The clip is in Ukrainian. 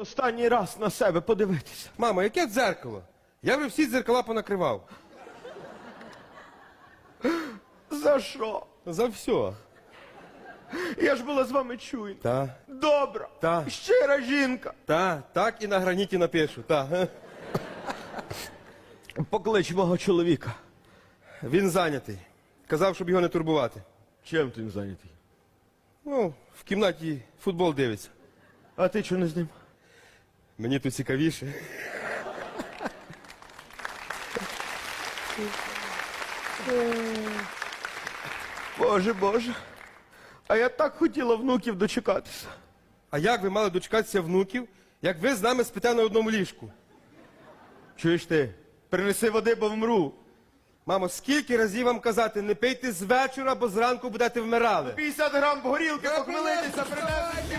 Останній раз на себе подивитися. Мамо, яке дзеркало? Я вже всі дзеркала понакривав. За що? За все. Я ж була з вами чуйна. Та, Добра. Та. Щира жінка. та, так і на граніті напишу. Та. Поклич мого чоловіка. Він зайнятий. Казав, щоб його не турбувати. Чим ти зайнятий? Ну, в кімнаті футбол дивиться. А ти чого не з ним? Мені тут цікавіше. Боже, Боже. А я так хотіла внуків дочекатися. А як ви мали дочекатися внуків, як ви з нами спите на одному ліжку? Чуєш ти? Принеси води, бо вмру. Мамо, скільки разів вам казати, не пийте з вечора, бо зранку будете вмирали. 50 грам горілки, похмелитися, принеси,